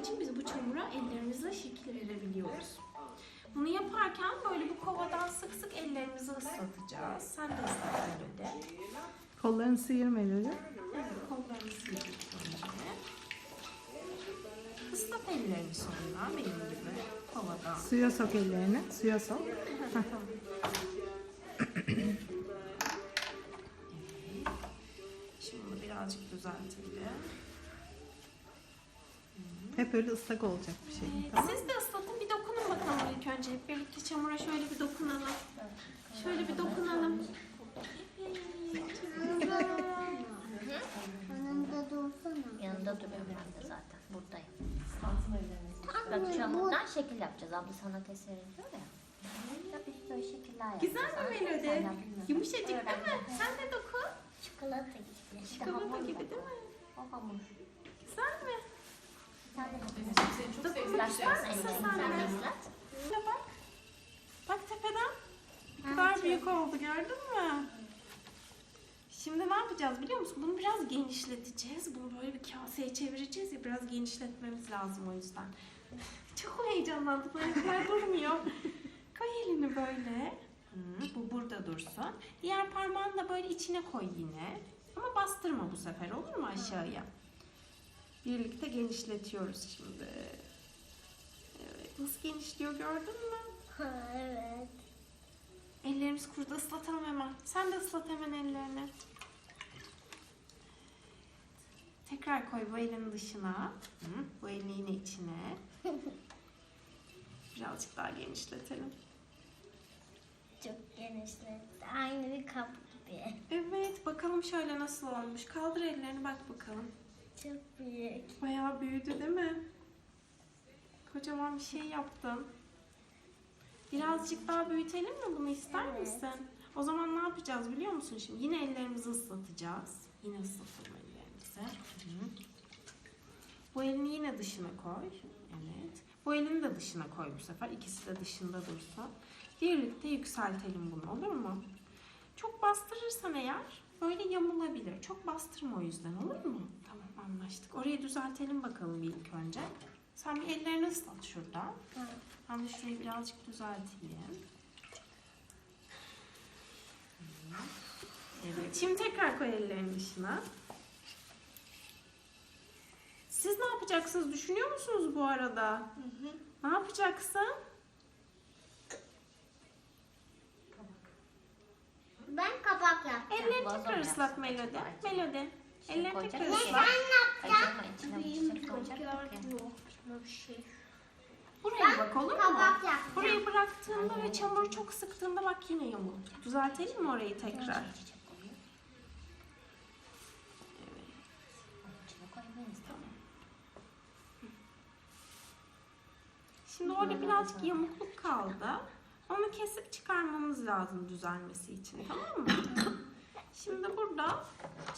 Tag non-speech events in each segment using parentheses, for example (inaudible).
için biz bu çamura ellerimizle şekil verebiliyoruz. Bunu yaparken böyle bu kovadan sık sık ellerimizi ıslatacağız. Sen de ıslat öyle de. Kollarını sıyır Melody. Evet, kollarını önce. Islat ellerini sonra benim gibi kovadan. Suya sok ellerini. Suya sok. Tamam. Şimdi bunu birazcık düzeltelim. Hep öyle ıslak olacak bir şey. Evet, siz de ıslatın bir dokunun bakalım ilk önce. Hep birlikte çamura şöyle bir dokunalım. Şöyle bir dokunalım. Yanında dursana. Yanında duruyor ben de zaten. Buradayım. Bak çamurdan şekil yapacağız. Abla sana teser ediyor ya. Biz böyle şekiller yapacağız. Güzel mi Melodi? Yumuşacık değil mi? Sen de dokun. Çikolata gibi. İşte Çikolata gibi değil mi? O hamur. Güzel mi? Sen de Dokunmak ister misin sen Sen de de? ıslat. Şuna bak. Bak tepeden. Ne kadar büyük oldu gördün mü? Şimdi ne yapacağız biliyor musun? Bunu biraz genişleteceğiz. Bunu böyle bir kaseye çevireceğiz ya biraz genişletmemiz lazım o yüzden. (laughs) Çok heyecanlandım. Ayaklar (laughs) durmuyor. Koy elini böyle. Hı, bu burada dursun. Diğer parmağını da böyle içine koy yine. Ama bastırma bu sefer olur mu aşağıya? Birlikte genişletiyoruz şimdi. Evet, nasıl genişliyor gördün mü? Ha, evet. Ellerimiz kurudu. Islatalım hemen. Sen de ıslat hemen ellerini. Tekrar koy bu elin dışına. Hı, bu elini yine içine. (laughs) Birazcık daha genişletelim. Çok genişletti. Aynı bir kap gibi. Evet bakalım şöyle nasıl olmuş. Kaldır ellerini bak bakalım. Çok büyük. Bayağı büyüdü değil mi? Kocaman bir şey yaptın. Birazcık daha büyütelim mi bunu ister Evet. misin? O zaman ne yapacağız biliyor musun şimdi? Yine ellerimizi ıslatacağız. Yine ıslatalım ellerimizi. Hı. Bu elini yine dışına koy. Evet. Bu elini de dışına koy bu sefer. İkisi de dışında dursun. Birlikte yükseltelim bunu olur mu? Çok bastırırsan eğer böyle yamulabilir. Çok bastırma o yüzden olur mu? Tamam anlaştık. Orayı düzeltelim bakalım bir ilk önce. Sen bir ellerini ıslat şurada. Ben de şurayı birazcık düzelteyim. Evet. Şimdi tekrar koy ellerini dışına. Siz ne yapacaksınız? Düşünüyor musunuz bu arada? Ne yapacaksın? Ben kapak yapacağım. Ellerini Vazo tekrar mu ıslat yapsak Melodi. acaba? Ellerini koyacak tekrar mısın? ıslat. Acaba içine bir çiçek koyacak mı? Bir şey. Buraya bak olur mu? Kabak yapacağım. Burayı bıraktığında ve çamuru çok sıktığında bak yine yamuk. Düzeltelim mi orayı tekrar? Çiçek koyuyor. İçine koymayız tamam. Şimdi orada birazcık yamukluk kaldı. Onu kesip çıkarmamız lazım düzelmesi için tamam mı? Şimdi burada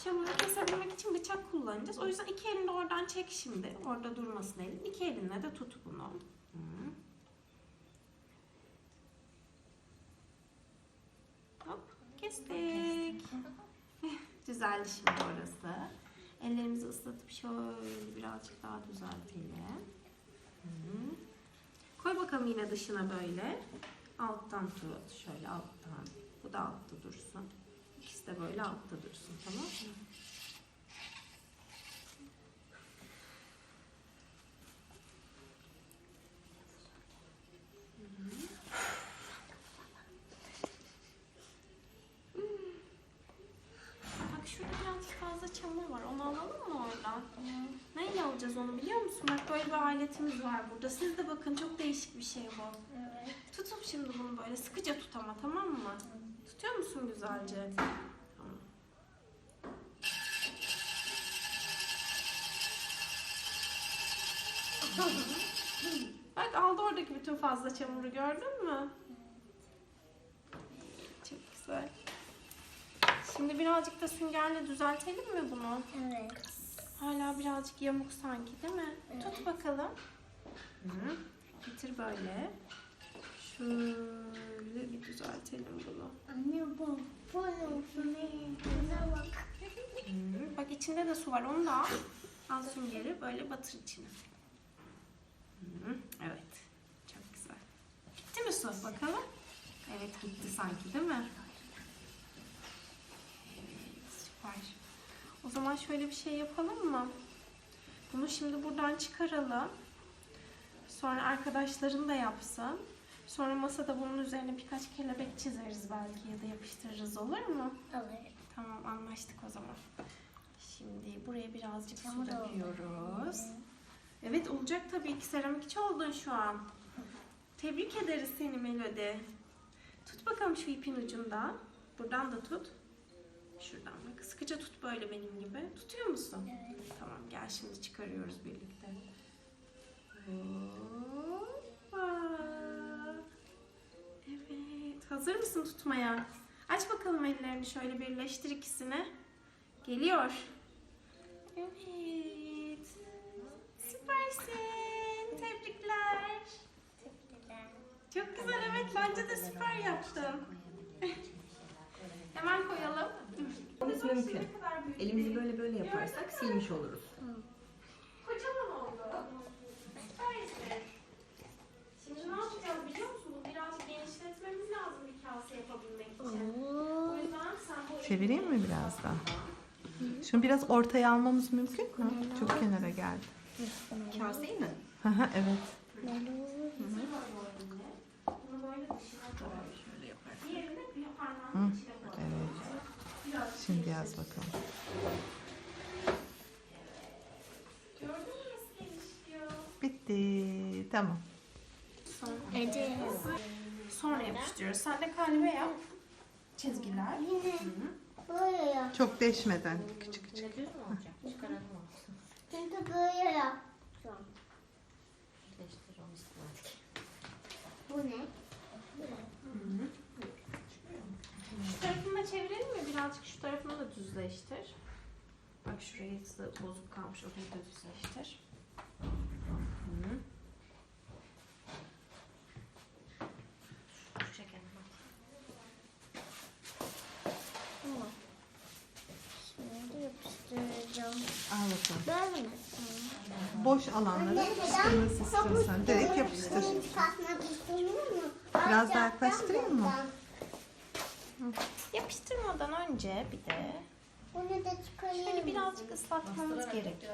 çamuru kesebilmek için bıçak kullanacağız. O yüzden iki elini oradan çek şimdi. Orada durmasın elin. İki elinle de tut bunu. Hop kestik. (laughs) Düzeldi şimdi orası. Ellerimizi ıslatıp şöyle birazcık daha düzeltelim. Koy bakalım yine dışına böyle. Alttan tut. Şöyle alttan. Bu da altta dursun. İkisi de böyle altta dursun. Tamam mı? Çamur var. Onu alalım mı oradan? Neyle alacağız onu biliyor musun? Bak böyle bir aletimiz var burada. Siz de bakın çok değişik bir şey bu. Evet. Böyle sıkıca tut ama tamam mı? Tutuyor musun güzelce? Tamam. Bak aldı oradaki bütün fazla çamuru gördün mü? Çok güzel. Şimdi birazcık da süngerle düzeltelim mi bunu? Evet. Hala birazcık yamuk sanki değil mi? Tut bakalım. Hı. Getir böyle. Şöyle bir düzeltelim bunu. Anne bu. Bu ne bak. Hı, Bak içinde de su var. Onu da al. Al süngeri böyle batır içine. Evet. Çok güzel. Gitti mi su? Bakalım. Evet gitti sanki değil mi? Evet, süper. O zaman şöyle bir şey yapalım mı? Bunu şimdi buradan çıkaralım. Sonra arkadaşların da yapsın. Sonra masada bunun üzerine birkaç kelebek çizeriz belki ya da yapıştırırız olur mu? Alır. Tamam anlaştık o zaman. Şimdi buraya birazcık su döküyoruz. Evet olacak tabii ki seramikçi oldun şu an. Tebrik ederiz seni Melodi. Tut bakalım şu ipin ucundan. Buradan da tut. Şuradan bak. Sıkıca tut böyle benim gibi. Tutuyor musun? Evet. Tamam gel şimdi çıkarıyoruz birlikte. Hoppa. Hazır mısın tutmaya? Aç bakalım ellerini şöyle birleştir ikisini. Geliyor. Evet. Süpersin. Tebrikler. Çok güzel evet bence de süper yaptın. Hemen koyalım. Mümkün. Elimizi böyle böyle yaparsak silmiş oluruz. Kocaman oldu. Süpersin. Şimdi ne yapacağız biliyor musun? Bu birazcık genişletmemiz lazım bir kase yapabilmek için. O yüzden sen bu Çevireyim mi biraz daha? Şunu biraz ortaya almamız mümkün mü? Çok kenara geldi. Kaseyi mi? Hı hı, evet. Evet. Şimdi yaz bakalım. Bitti. Tamam. Sonra yapıştırıyoruz. Sen de kalbe yap. Çizgiler. Yine böyle yap. Çok deşmeden küçük küçük. Olacak? Çıkaralım olsun. Çünkü böyle yapacağım. Birleştir onu. Bu ne? Şu tarafını da çevirelim mi? Birazcık şu tarafını da düzleştir. Bak şuraya bozuk kalmış. Orayı da düzleştir. Hı. Şu şekerini bak. Bu. Şimdi yapıştıracağım. Al bakalım. Böyle mi? Boş alanlara yapıştırması istiyorsan direkt yapıştır. Biraz daha yaklaştırayım mı? Yapıştırmadan önce bir de Bunu da çıkarayım. şöyle birazcık ıslatmamız gerekiyor.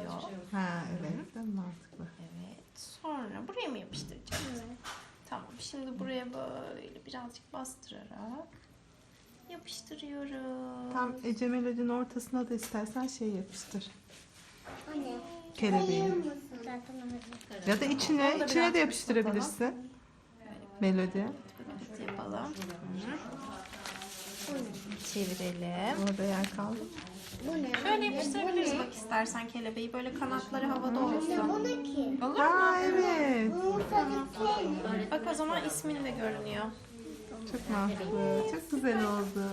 Ha evet. Değil mi? Mantıklı. Evet. Sonra buraya mı yapıştıracağız? Tamam. Şimdi buraya böyle birazcık bastırarak yapıştırıyorum. Tam Ece Melodi'nin ortasına da istersen şey yapıştır. Anne. Kelebeği. Ya da içine, içine de yapıştırabilirsin. Melodi. Yapalım. Çevirelim. Orada yer kaldı mı? Bu ne? Şöyle yapıştırabiliriz bak istersen kelebeği böyle kanatları havada olsun. Bu ne ki? Olur mu? evet. Bu tabii ki. Bak o zaman ismin de görünüyor. Çok mantıklı. Çok güzel oldu.